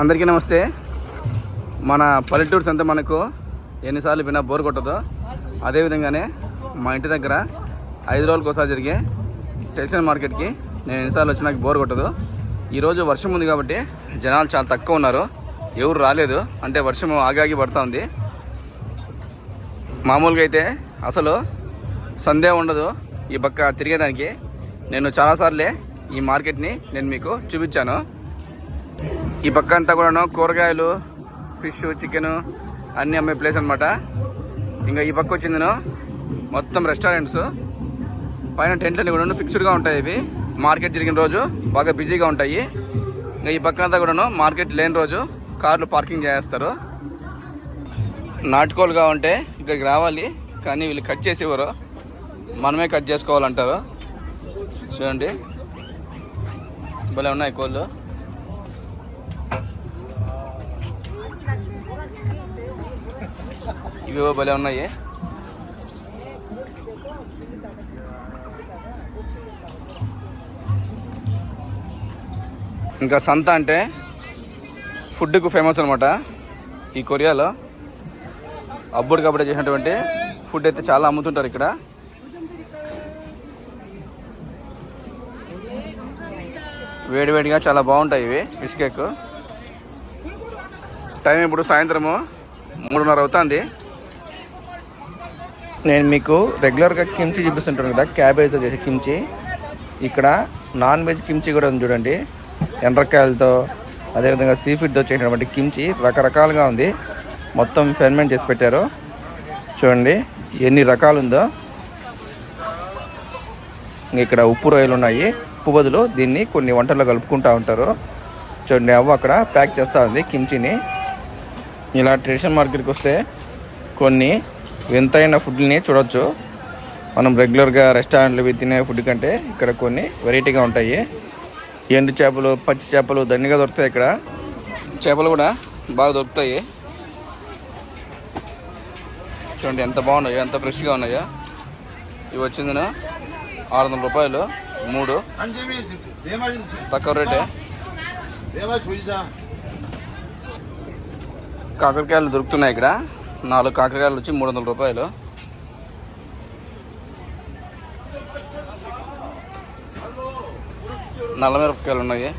అందరికీ నమస్తే. మన పల్లెటూరు సంత మనకు ఎన్నిసార్లు విన్నా బోర్ కొట్టదో. అదేవిధంగానే మా ఇంటి దగ్గర ఐదు రోజులకు ఒకసారి జరిగే స్టేషన్ మార్కెట్కి నేను ఎన్నిసార్లు వచ్చి నాకు బోర్ కొట్టదు. ఈరోజు వర్షం ఉంది కాబట్టి జనాలు చాలా తక్కువ ఉన్నారు. ఎవరు రాలేదు. అంటే వర్షం ఆగాగి పడుతూ ఉంది. మామూలుగా అయితే అసలు సందేహం ఉండదు ఈ పక్క తిరిగేదానికి. నేను చాలాసార్లే ఈ మార్కెట్ని నేను మీకు చూపించాను. ఈ పక్క అంతా కూడాను కూరగాయలు ఫిష్ చికెన్ అన్నీ అమ్మే ప్లేస్ అనమాట ఇంకా ఈ పక్క వచ్చిందను మొత్తం రెస్టారెంట్స్ పైన టెంట్లు కూడా ఫిక్స్డ్గా ఉంటాయి ఇవి. మార్కెట్ జరిగిన రోజు బాగా బిజీగా ఉంటాయి. ఇంకా ఈ పక్క అంతా కూడాను మార్కెట్ లేని రోజు కార్లు పార్కింగ్ చేస్తారు. నాటుకోలుగా ఉంటే ఇక్కడికి రావాలి కానీ వీళ్ళు కట్ చేసేవారు. మనమే కట్ చేసుకోవాలంటారు. చూడండి. భలే ఉన్నాయి కోళ్ళు. ఇవేవో భలే ఉన్నాయి. ఇంకా సంత అంటే ఫుడ్కు ఫేమస్ అనమాట ఈ కొరియాలో అబ్బుడికప్పుడు చేసినటువంటి ఫుడ్ అయితే చాలా అమ్ముతుంటారు ఇక్కడ. వేడివేడిగా చాలా బాగుంటాయి ఇవి ఫిష్ కేక్ టైం ఇప్పుడు సాయంత్రము మూడున్నర అవుతుంది. నేను మీకు రెగ్యులర్గా కిమ్చి చూపిస్తుంటాను కదా క్యాబేజ్తో చేసే కిమ్చి ఇక్కడ నాన్ వెజ్ కిమ్చి కూడా ఉంది చూడండి. ఎండ్రకాయలతో అదేవిధంగా సీ ఫుడ్తో చేసినటువంటి కిమ్చి రకరకాలుగా ఉంది. మొత్తం ఫెర్మెంట్ చేసి పెట్టారు. చూడండి ఎన్ని రకాలు ఉందో ఇక్కడ ఉప్పు రొయ్యలు ఉన్నాయి. ఉప్పు బదులు దీన్ని కొన్ని వంటల్లో కలుపుకుంటూ ఉంటారు. చూడండి అవ్వ అక్కడ ప్యాక్ చేస్తూ ఉంది కిమ్చిని ఇలా ట్రెడిషనల్ మార్కెట్కి వస్తే కొన్ని వింతైన ఫుడ్ని చూడొచ్చు. మనం రెగ్యులర్గా రెస్టారెంట్లు తినే ఫుడ్ కంటే ఇక్కడ కొన్ని వెరైటీగా ఉంటాయి. ఎండు చేపలు పచ్చి చేపలు దండిగా దొరుకుతాయి ఇక్కడ. చేపలు కూడా బాగా దొరుకుతాయి. చూడండి ఎంత బాగున్నాయో ఎంత ఫ్రెష్గా ఉన్నాయో. ఇవి వచ్చింది ఆరు వందల రూపాయలు. మూడు. తక్కువ రేటే. కాకరకాయలు దొరుకుతున్నాయి ఇక్కడ. నాలుగు కాకరకాయలు వచ్చి మూడు వందల రూపాయలు. నల్ల మిరపకాయలు ఉన్నాయి.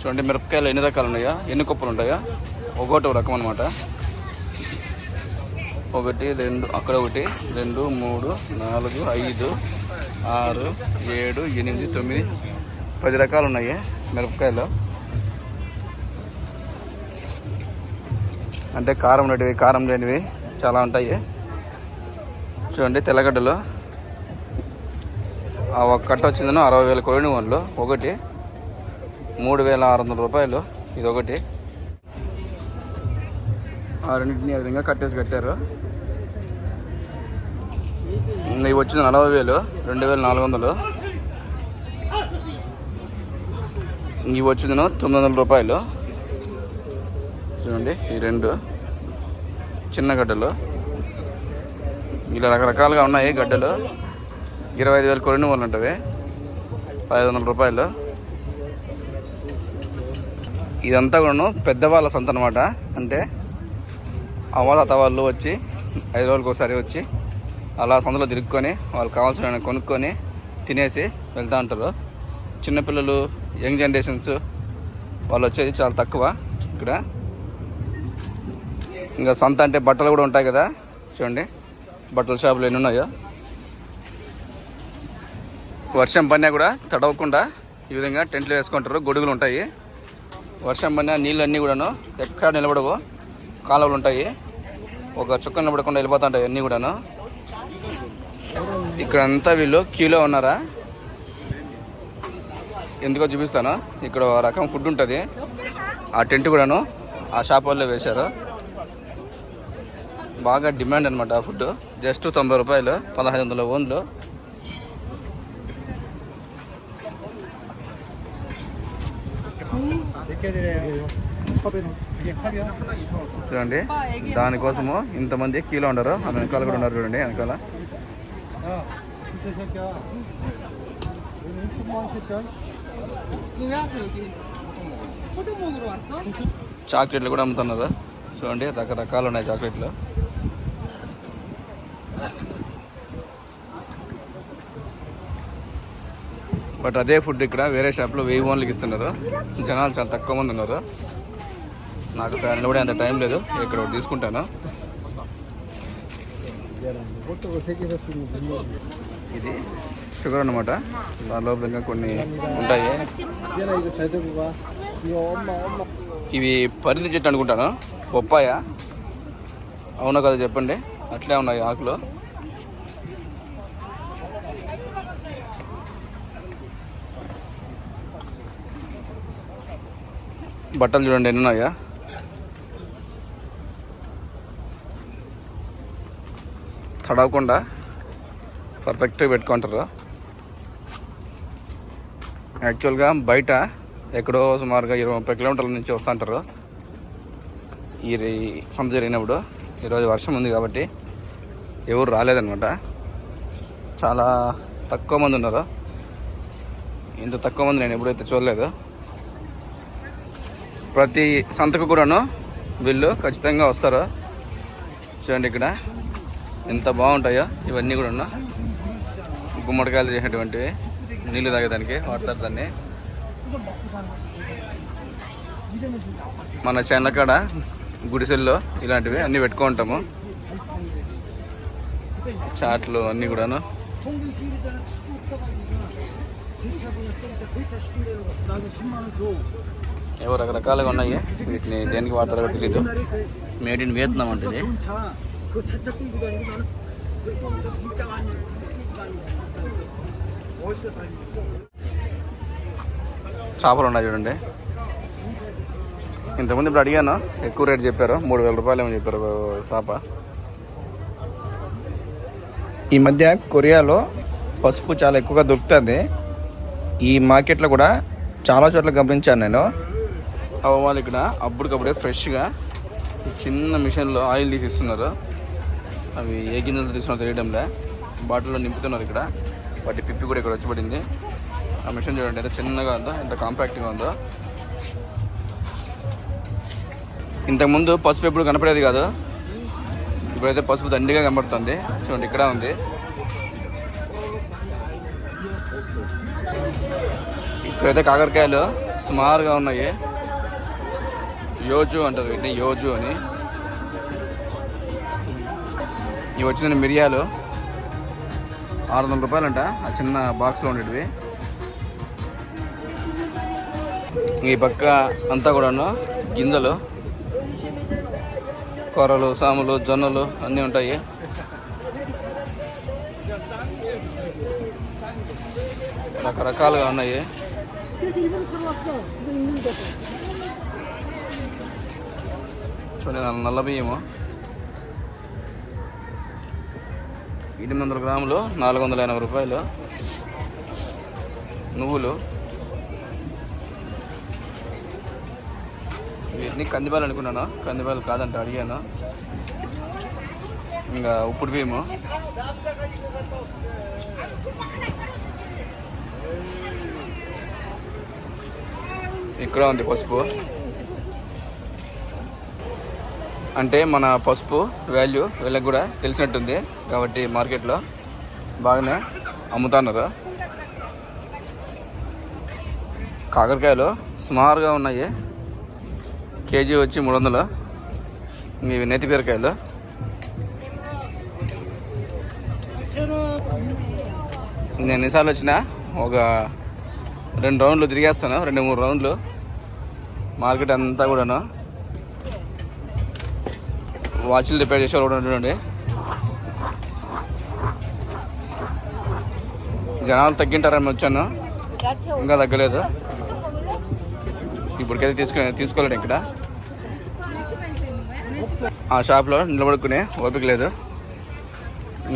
చూడండి మిరపకాయలు ఎన్ని రకాలు ఉన్నాయా? ఎన్ని కుప్పలు ఉంటాయా? ఒకటి ఒక రకం అనమాట ఒకటి రెండు అక్కడ ఒకటి రెండు మూడు నాలుగు ఐదు ఆరు ఏడు ఎనిమిది తొమ్మిది పది రకాలు ఉన్నాయి మిరపకాయలు. అంటే కారం ఉండేటివి కారం లేనివి చాలా ఉంటాయి. చూడండి తెల్లగడ్డలు. ఆ ఒక కట్ట వచ్చిందను అరవై వేల కోడిన వాళ్ళు ఒకటి. మూడు వేల ఆరు వందల రూపాయలు. ఇది ఒకటి. ఆ రెండింటిని విధంగా కట్టేసి కట్టారు. ఇవి వచ్చింది నలభై వేలు. రెండు వేల నాలుగు వందలు ఇవి వచ్చిందను తొమ్మిది వందల రూపాయలు. చూడండి ఈ రెండు చిన్న గడ్డలు. ఇలా రకరకాలుగా ఉన్నాయి గడ్డలు. ఇరవై ఐదు వేలు కొరిన వాళ్ళు ఉంటుంది ఐదు వందల రూపాయలు. ఇదంతా కూడా పెద్దవాళ్ళ సంత అనమాట అంటే అవ్వాతాత వాళ్ళు వచ్చి ఐదు రోజులకు ఒకసారి వచ్చి అలా సంతలో తిరుక్కొని వాళ్ళు కావాల్సిన కొనుక్కొని తినేసి వెళ్తూ ఉంటారు. చిన్నపిల్లలు యంగ్ జనరేషన్స్ వాళ్ళు వచ్చేది చాలా తక్కువ ఇక్కడ. ఇంకా సంత అంటే బట్టలు కూడా ఉంటాయి కదా? చూడండి. బట్టల షాపులు ఎన్ని ఉన్నాయో. వర్షం పడినా కూడా తడవకుండా ఈ విధంగా టెంట్లు వేసుకుంటారు. గొడుగులు ఉంటాయి. వర్షం పడినా నీళ్ళన్నీ కూడాను ఎక్కడ నిలబడవు. కాలువలు ఉంటాయి. ఒక చుక్క నిలబడకుండా వెళ్ళిపోతుంటాయి అన్నీ కూడాను. ఇక్కడ అంతా వీళ్ళు క్యూలో ఉన్నారా? ఎందుకో చూపిస్తాను. ఇక్కడ రకం ఫుడ్ ఉంటుంది. ఆ టెంట్ కూడాను ఆ షాప్ వాళ్ళు వేశారు. బాగా డిమాండ్ అనమాట ఆ ఫుడ్. జస్ట్ తొంభై రూపాయలు పదహైదు వందల ఓన్లు. చూడండి దానికోసము ఇంతమంది కీలో ఉండరు. అది వెనకాల కూడా ఉన్నారు చూడండి వెనకాల. చాక్లెట్లు కూడా అమ్ముతున్నారు. చూడండి రకరకాలు ఉన్నాయి చాక్లెట్లు. బట్ అదే ఫుడ్ ఇక్కడ వేరే షాప్లో వెయ్యి ఓన్లకి ఇస్తున్నారు. జనాలు చాలా తక్కువ మంది ఉన్నారు. నాకు ఫ్యాన్లో కూడా అంత టైం లేదు. ఇక్కడ ఒకటి తీసుకుంటాను. ఇది షుగర్ అనమాట దాని లోపల ఇంకా కొన్ని ఉంటాయి. ఇవి పరిధి చెట్టు అనుకుంటాను. బొప్పాయ అవునా కదా చెప్పండి. అట్లే ఉన్నాయి ఆకులు. బట్టలు చూడండి ఎన్ని ఉన్నాయా తడవకుండా పర్ఫెక్ట్గా పెట్టుకుంటారు. యాక్చువల్గా బయట ఎక్కడో సుమారుగా ఇరవై ముప్పై కిలోమీటర్ల నుంచి వస్తుంటారు. ఈ సంత జరిగినప్పుడు ఈరోజు వర్షం ఉంది కాబట్టి ఎవరు రాలేదనమాట చాలా తక్కువ మంది ఉన్నారు. ఇంత తక్కువ మంది నేను ఎప్పుడైతే చూడలేదు. ప్రతి సంతకు కూడాను వీళ్ళు ఖచ్చితంగా వస్తారు. చూడండి ఇక్కడ ఎంత బాగుంటాయో ఇవన్నీ కూడా గుమ్మడికాయలు చేసినటువంటివి నీళ్ళు తాగేదానికి వాడతారు దాన్ని. మన చెన్నకాడ గుడిసెల్లో ఇలాంటివి అన్నీ పెట్టుకుంటాము చాట్లు అన్నీ కూడాను. ఏవో రకరకాలుగా ఉన్నాయి. వీటిని దేనికి వాడతారో తెలీదు. మేడ్ ఇన్ వియత్నాం అంటే చేపలు ఉన్నాయి చూడండి. ఇంతకుముందు ఇప్పుడు అడిగాను ఎక్కువ రేట్ చెప్పారు మూడు వేల రూపాయలు ఏమని చెప్పారు చేప. ఈ మధ్య కొరియాలో పసుపు చాలా ఎక్కువగా దొరుకుతుంది. ఈ మార్కెట్లో కూడా చాలా చోట్ల గమనించాను నేను. అవ్వ వాళ్ళు ఇక్కడ. అప్పటికప్పుడే ఫ్రెష్గా చిన్న మిషన్లో ఆయిల్ తీసి ఇస్తున్నారు అవి ఏ గిన్నెలు తీసుకున్నా తెలియడంలే. బాటిల్లో నింపుతున్నారు ఇక్కడ. వాటి పిప్పి కూడా ఇక్కడ వచ్చి పడింది ఆ మిషన్ చూడండి ఎంత చిన్నగా ఉందో ఎంత కాంపాక్ట్గా ఉందో. ఇంతకుముందు పసుపు ఎప్పుడు కనపడేది కాదు. ఇప్పుడైతే పసుపు దండిగా కనపడుతుంది. చూడండి ఇక్కడ ఉంది. ఇక్కడైతే కాకరకాయలు సుమారుగా ఉన్నాయి. యోజు అంటారు వీటిని యోజు అని. ఇవి వచ్చిన మిరియాలు ఆరు వందల రూపాయలంట ఆ చిన్న బాక్స్లో ఉండేటివి. ఈ పక్క అంతా కూడాను గింజలు కూరలు సాములు జొన్నలు అన్నీ ఉంటాయి. రకరకాలుగా ఉన్నాయి. చూడండి నల్ల- నల్ల బియ్యము. ఎనిమిది వందల గ్రాములు నాలుగు వందల ఎనభై రూపాయలు. నువ్వులు. వీటిని కందిపాలు అనుకున్నాను. కందిపాలు కాదంట అడిగాను. ఇంకా ఉప్పుడు బియ్యము. ఇక్కడ ఉంది పసుపు. అంటే మన పసుపు వాల్యూ వీళ్ళకి కూడా తెలిసినట్టుంది కాబట్టి మార్కెట్లో బాగానే అమ్ముతున్నారు. కాకరకాయలు సుమారుగా ఉన్నాయి. కేజీ వచ్చి మూడు వందలు. ఇవి నేతి బీరకాయలు. నేను ఎన్నిసార్లు వచ్చినా ఒక రెండు రౌండ్లు తిరిగేస్తాను. రెండు మూడు రౌండ్లు. మార్కెట్ అంతా కూడాను. వాచ్లు రిపేర్ చేసే కూడా చూడండి. జనాలు తగ్గింటారని వచ్చాను. ఇంకా తగ్గలేదు. ఇప్పటికైతే తీసుకునే తీసుకోలేడు ఇక్కడ. ఆ షాప్లో నిలబడుకునే ఓపిక లేదు.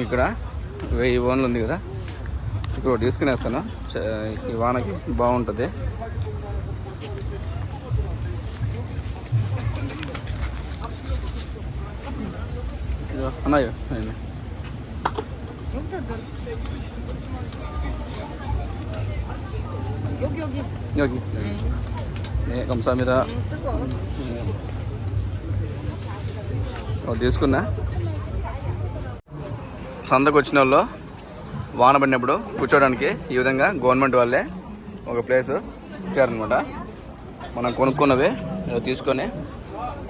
ఇక్కడ వెయ్యి ఓన్లు ఉంది కదా. ఇక్కడ తీసుకునేస్తాను. ఈ వానకి బాగుంటుంది. అన్నాయో నేను 여기 여기 여기 여기 నే కంసా మీద ఒకటి తీసుకున్నా సందకు వచ్చిన వాళ్ళు వాన పడినప్పుడు కూర్చోవడానికి ఈ విధంగా గవర్నమెంట్ వాళ్ళే ఒక ప్లేస్ ఇచ్చారనమాట మనం కొనుక్కున్నవి ఇలా తీసుకొని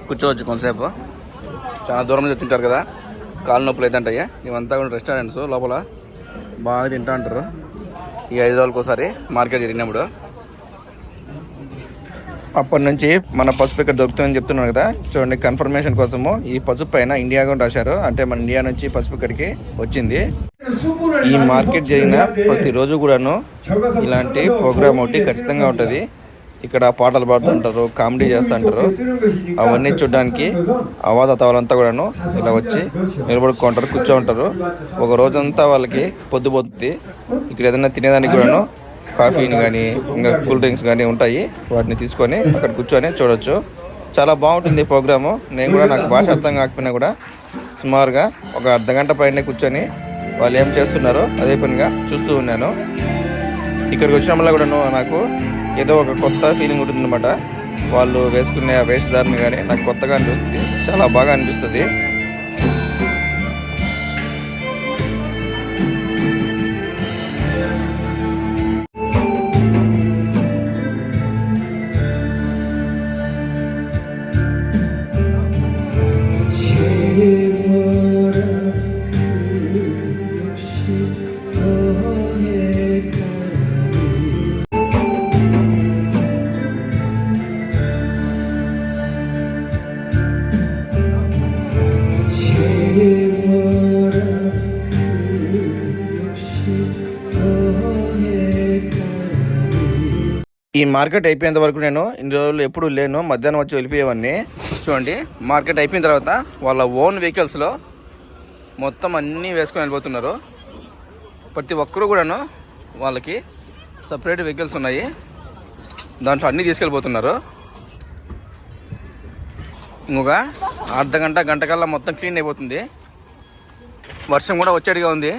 కూర్చోవచ్చు కొంతసేపు చాలా దూరం నుంచి వచ్చింటారు కదా కాలు నొప్పులు అయితే ఇవంతా కూడా రెస్టారెంట్స్ లోపల బాగా తింటా ఉంటారు. ఈ ఐదు ఒకసారి మార్కెట్ జరిగినప్పుడు అప్పటి నుంచి మన పసుపు ఇక్కడ దొరుకుతుందని చెప్తున్నాను కదా. చూడండి కన్ఫర్మేషన్ కోసము ఈ పసుపు పైన ఇండియా కూడా రాశారు. అంటే మన ఇండియా నుంచి పసుపు ఇక్కడికి వచ్చింది. ఈ మార్కెట్ జరిగిన ప్రతిరోజు కూడాను ఇలాంటి ప్రోగ్రామ్ ఒకటి ఖచ్చితంగా ఉంటుంది. ఇక్కడ పాటలు పాడుతుంటారు కామెడీ చేస్తుంటారు. అవన్నీ చూడడానికి అవాదత వాళ్ళంతా కూడాను ఇలా వచ్చి నిలబడుకుంటారు కూర్చో ఉంటారు ఒక రోజంతా వాళ్ళకి పొద్దు ఇక్కడ ఏదైనా తినేదానికి కూడాను కాఫీని కానీ ఇంకా కూల్ డ్రింక్స్ కానీ ఉంటాయి. వాటిని తీసుకొని అక్కడ కూర్చొని చూడొచ్చు. చాలా బాగుంటుంది ప్రోగ్రాము. నేను కూడా నాకు భాష అర్థం కాకపోయినా కూడా సుమారుగా ఒక అర్ధ గంట పైన కూర్చొని వాళ్ళు ఏం చేస్తున్నారో అదే పనిగా చూస్తూ ఉన్నాను. ఇక్కడికి వచ్చిన వల్ల నాకు ఏదో ఒక కొత్త ఫీలింగ్ ఉంటుందన్నమాట. వాళ్ళు వేసుకునే ఆ వేషధారణ కానీ నాకు కొత్తగా అనిపిస్తుంది. చాలా బాగా అనిపిస్తుంది. ఈ మార్కెట్ అయిపోయేంత వరకు నేను ఇన్ని రోజులు ఎప్పుడు లేను మధ్యాహ్నం వచ్చి వెళ్ళిపోయేవాడిని. చూడండి మార్కెట్ అయిపోయిన తర్వాత వాళ్ళ ఓన్ వెహికల్స్లో మొత్తం అన్నీ వేసుకొని వెళ్ళిపోతున్నారు. ప్రతి ఒక్కరు కూడాను వాళ్ళకి సపరేట్ వెహికల్స్ ఉన్నాయి. దాంట్లో అన్నీ తీసుకెళ్ళిపోతున్నారు. ఇంకొక అర్ధ గంట గంట కల్లా మొత్తం క్లీన్ అయిపోతుంది. వర్షం కూడా వచ్చేట్టుగా ఉంది.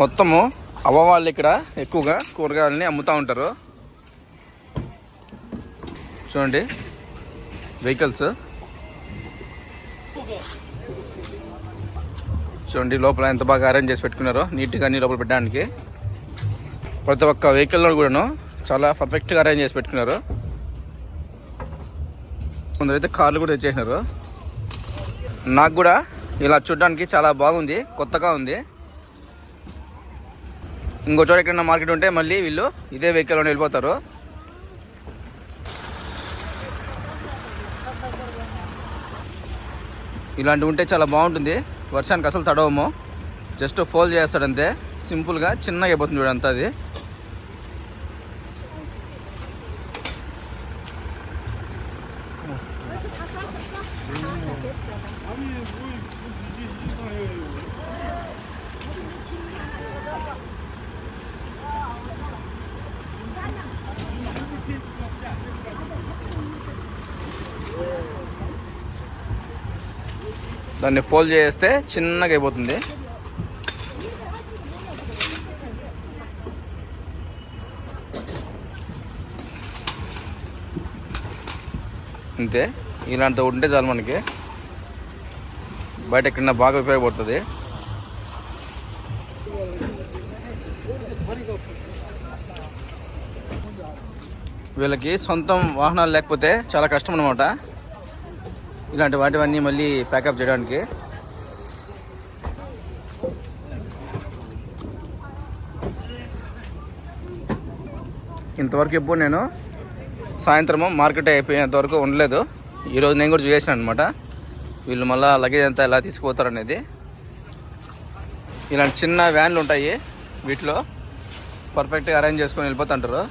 మొత్తము అవ్వవాళ్ళు ఇక్కడ ఎక్కువగా కూరగాయలని అమ్ముతూ ఉంటారు. చూడండి. వెహికల్స్ చూడండి లోపల ఎంత బాగా అరేంజ్ చేసి పెట్టుకున్నారో నీట్గా అన్ని లోపల పెట్టడానికి. ప్రతి ఒక్క వెహికల్లో కూడాను చాలా పర్ఫెక్ట్గా అరేంజ్ చేసి పెట్టుకున్నారు. కొందరైతే కార్లు కూడా తెచ్చేసినారు. నాకు కూడా ఇలా చూడడానికి చాలా బాగుంది కొత్తగా ఉంది. ఇంకో చోట ఎక్కడైనా మార్కెట్ ఉంటే మళ్ళీ వీళ్ళు ఇదే వెహికల్లో వెళ్ళిపోతారు. ఇలాంటివి ఉంటే చాలా బాగుంటుంది. వర్షానికి అసలు తడవము. Just fold చేస్తాడంతే. సింపుల్గా చిన్నగా అయిపోతుంది చూడంతా అది. దాన్ని ఫోల్డ్ చేస్తే చిన్నగా అయిపోతుంది. అంతే ఇలాంటి ఉంటే చాలు మనకి. బయట ఎక్కడన్నా బాగా ఉపయోగపడుతుంది. వీళ్ళకి సొంతం వాహనాలు లేకపోతే చాలా కష్టం అనమాట ఇలాంటి వాటివన్నీ మళ్ళీ ప్యాకప్ చేయడానికి. ఇంతవరకు ఎప్పుడు నేను సాయంత్రము మార్కెట్ అయిపోయేంత వరకు ఉండలేదు. ఈరోజు నేను కూడా చూసాను అనమాట వీళ్ళు మళ్ళీ లగేజ్ అంతా ఎలా తీసుకుపోతారు అనేది ఇలాంటి చిన్న వ్యాన్లు ఉంటాయి వీటిలో. పర్ఫెక్ట్గా అరేంజ్ చేసుకొని వెళ్ళిపోతుంటారు.